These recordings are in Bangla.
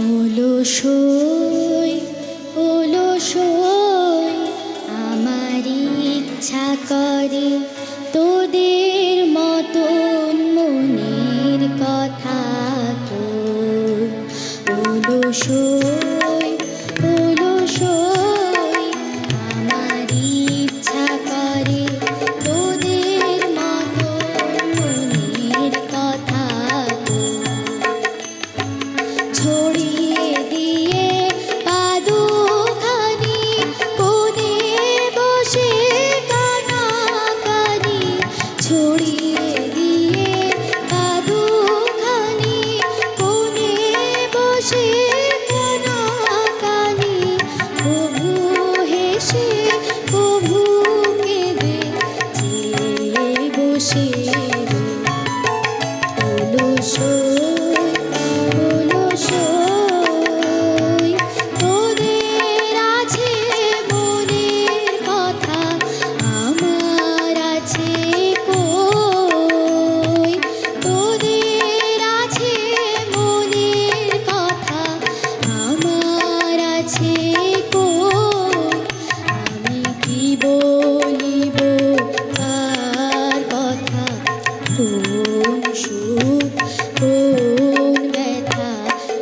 ওলো সই ওলো সই আমার ইচ্ছা করে। see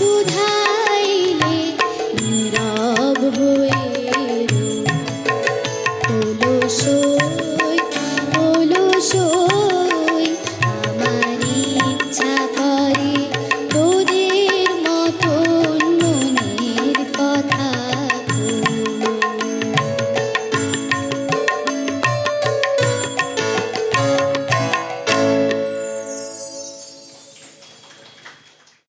শুধাইলে নীরব হয়ে তোলো